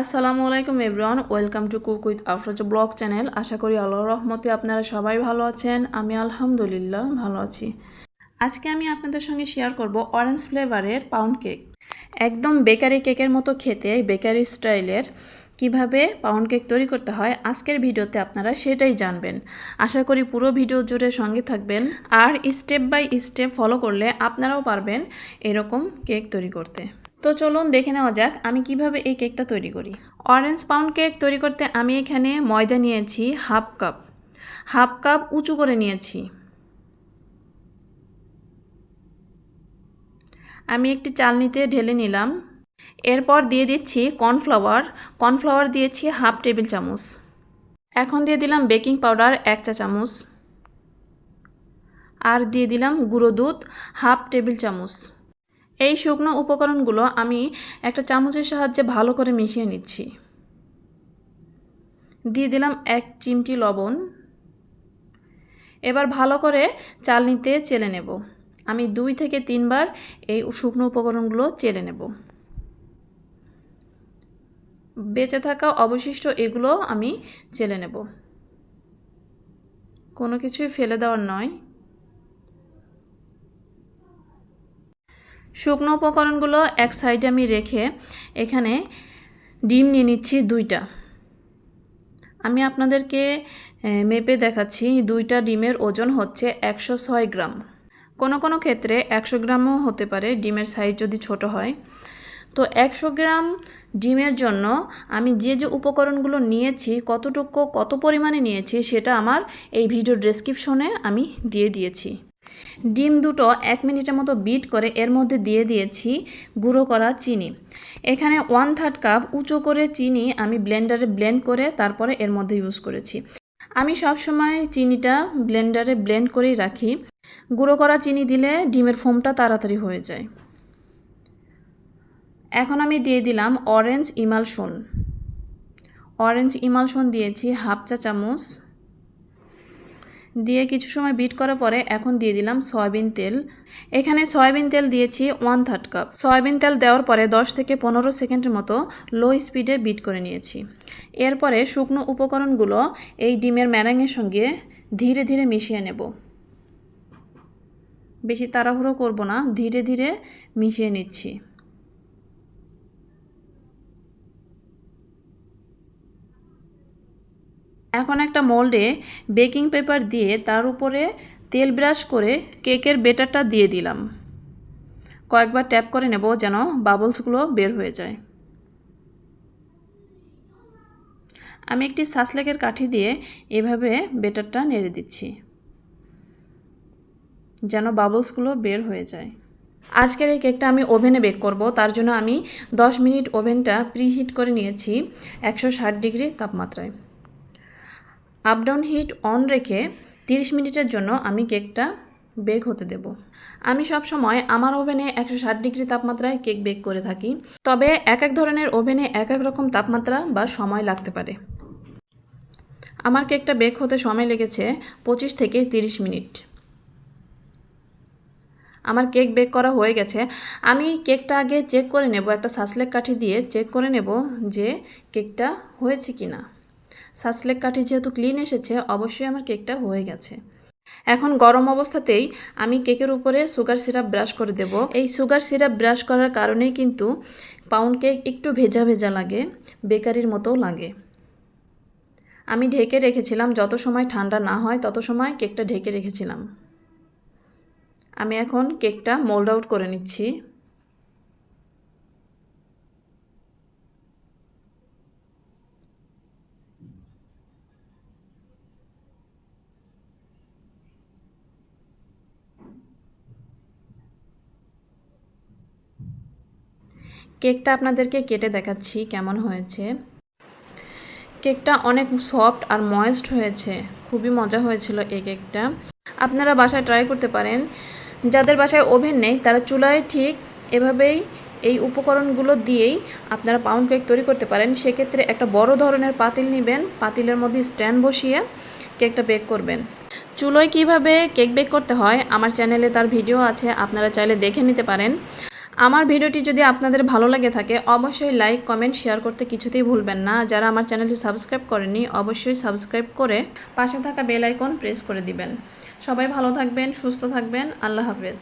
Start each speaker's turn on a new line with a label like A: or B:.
A: আসসালামু আলাইকুম everyone, welcome to cook with Afroz blog channel. আশা করি আল্লাহর রহমতে আপনারা সবাই ভালো আছেন, আমি আলহামদুলিল্লাহ ভালো আছি। আজকে আমি আপনাদের সঙ্গে শেয়ার করব অরেঞ্জ ফ্লেভারের পাউন্ড কেক একদম বেকারি কেকের মতো খেতে বেকারি স্টাইলের কীভাবে পাউন্ড কেক তৈরি করতে হয় আজকের ভিডিওতে আপনারা সেটাই জানবেন। আশা করি পুরো ভিডিও জুড়ে সঙ্গে থাকবেন আর স্টেপ বাই স্টেপ ফলো করলে আপনারাও পারবেন এরকম কেক তৈরি করতে। তো চলুন দেখে নেওয়া যাক আমি কীভাবে এই কেকটা তৈরি করি। অরেঞ্জ পাউন্ড কেক তৈরি করতে আমি এখানে ময়দা নিয়েছি হাফ কাপ হাফ কাপ উঁচু করে নিয়েছি। আমি একটি চালনিতে ঢেলে নিলাম। এরপর দিয়ে দিচ্ছি কর্নফ্লাওয়ার। কর্নফ্লাওয়ার দিয়েছি হাফ টেবিল চামচ। এখন দিয়ে দিলাম বেকিং পাউডার এক চা চামচ। আর দিয়ে দিলাম গুঁড়ো দুধ হাফ টেবিল চামচ। এই শুকনো উপকরণগুলো আমি একটা চামচের সাহায্যে ভালো করে মিশিয়ে নিচ্ছি। দিয়ে দিলাম এক চিমটি লবণ। এবার ভালো করে চালনিতে চেলে নেব। আমি দুই থেকে তিনবার এই শুকনো উপকরণগুলো চেলে নেব। বেঁচে থাকা অবশিষ্ট এগুলো আমি চেলে নেব। কোনো কিছুই ফেলে দেওয়ার নয়। শুকনো উপকরণগুলো এক সাইডে আমি রেখে এখানে ডিম নিয়ে নিচ্ছি দুইটা। আমি আপনাদেরকে মেপে দেখাচ্ছি, দুইটা ডিমের ওজন হচ্ছে একশো ছয় গ্রাম। কোনো কোনো ক্ষেত্রে একশো গ্রামও হতে পারে, ডিমের সাইজ যদি ছোট হয়। তো একশো গ্রাম ডিমের জন্য আমি যে যে উপকরণগুলো নিয়েছি, কতটুকু, কত পরিমাণে নিয়েছি, সেটা আমার এই ভিডিও ডেসক্রিপশনে আমি দিয়ে দিয়েছি। ডিম দুটো এক মিনিটের মতো বিট করে এর মধ্যে দিয়ে দিয়েছি গুঁড়ো করা চিনি। এখানে ওয়ান থার্ড কাপ উঁচু করে চিনি আমি ব্লেন্ডারে ব্লেন্ড করে তারপরে এর মধ্যে ইউজ করেছি। আমি সব সময় চিনিটা ব্লেন্ডারে ব্লেন্ড করেই রাখি। গুঁড়ো করা চিনি দিলে ডিমের ফোমটা তাড়াতাড়ি হয়ে যায়। এখন আমি দিয়ে দিলাম অরেঞ্জ ইমালশন অরেঞ্জ ইমালশন দিয়েছি হাফ চা চামচ। দিয়ে কিছু সময় বিট করার পরে এখন দিয়ে দিলাম সয়াবিন তেল। এখানে সয়াবিন তেল দিয়েছি ওয়ান থার্ড কাপ সয়াবিন তেল দেওয়ার পরে 10 থেকে পনেরো সেকেন্ডের মতো লো স্পিডে বিট করে নিয়েছি। এরপরে শুকনো উপকরণগুলো এই ডিমের ম্যারাঙের সঙ্গে ধীরে ধীরে মিশিয়ে নেব। বেশি তাড়াহুড়ো করব না, ধীরে ধীরে মিশিয়ে নিচ্ছি। এখন একটা মোল্ডে বেকিং পেপার দিয়ে তার উপরে তেল ব্রাশ করে কেকের বেটারটা দিয়ে দিলাম। কয়েকবার ট্যাপ করে নেব যেন বাবলসগুলো বের হয়ে যায়। আমি একটি সাসলেকের কাঠি দিয়ে এভাবে বেটারটা নেড়ে দিচ্ছি, যেন বাবলসগুলো বের হয়ে যায়। আজকের এই কেকটা আমি ওভেনে বেক করব, তার জন্য আমি 10 মিনিট ওভেনটা প্রিহিট করে নিয়েছি একশো ষাট ডিগ্রি তাপমাত্রায়। আপ ডাউন হিট অন রেখে 30 মিনিটের জন্য আমি কেকটা বেক হতে দেব। আমি সব সময় আমার ওভেনে একশো ষাট ডিগ্রি তাপমাত্রায় কেক বেক করে থাকি, তবে এক এক ধরনের ওভেনে এক এক রকম তাপমাত্রা বা সময় লাগতে পারে। আমার কেকটা বেক হতে সময় লেগেছে পঁচিশ থেকে 30 মিনিট। আমার কেক বেক করা হয়ে গেছে। আমি কেকটা আগে চেক করে নেব, একটা সাসলেক কাঠি দিয়ে চেক করে নেব যে কেকটা হয়েছে কি না সাসলেক কাঠি যেহেতু ক্লিন এসেছে, অবশ্যই আমার কেকটা হয়ে গেছে। এখন গরম অবস্থাতেই আমি কেকের উপরে সুগার সিরাপ ব্রাশ করে দেব। এই সুগার সিরাপ ব্রাশ করার কারণেই কিন্তু পাউন্ড কেক একটু ভেজা ভেজা লাগে, বেকারির মতোও লাগে। আমি ঢেকে রেখেছিলাম, যত সময় ঠান্ডা না হয় তত সময় কেকটা ঢেকে রেখেছিলাম। আমি এখন কেকটা মোল্ড আউট করে নিচ্ছি। কেকটা আপনাদেরকে কেটে দেখাচ্ছি কেমন হয়েছে। কেকটা অনেক সফট আর ময়েস্ট হয়েছে। খুবই মজা হয়েছিল এই কেকটা। আপনারা বাসায় ট্রাই করতে পারেন। যাদের বাসায় ওভেন নেই, তারা চুলায় ঠিক এভাবেই এই উপকরণগুলো দিয়েই আপনারা পাউন্ড কেক তৈরি করতে পারেন। সেক্ষেত্রে একটা বড় ধরনের পাতিল নেবেন। পাতিলের মধ্যে স্ট্যান্ড বসিয়ে কেকটা বেক করবেন। চুলোয় কীভাবে কেক বেক করতে হয়, আমার চ্যানেলে তার ভিডিও আছে। আপনারা চাইলে দেখে নিতে পারেন। আমার ভিডিওটি যদি আপনাদের ভালো লাগে থাকে, অবশ্যই লাইক কমেন্ট শেয়ার করতে কিছুতেই ভুলবেন না। যারা আমার চ্যানেলটি সাবস্ক্রাইব করেনি অবশ্যই সাবস্ক্রাইব করে পাশে থাকা বেল আইকন প্রেস করে দিবেন। সবাই ভালো থাকবেন, সুস্থ থাকবেন। আল্লাহ হাফেজ।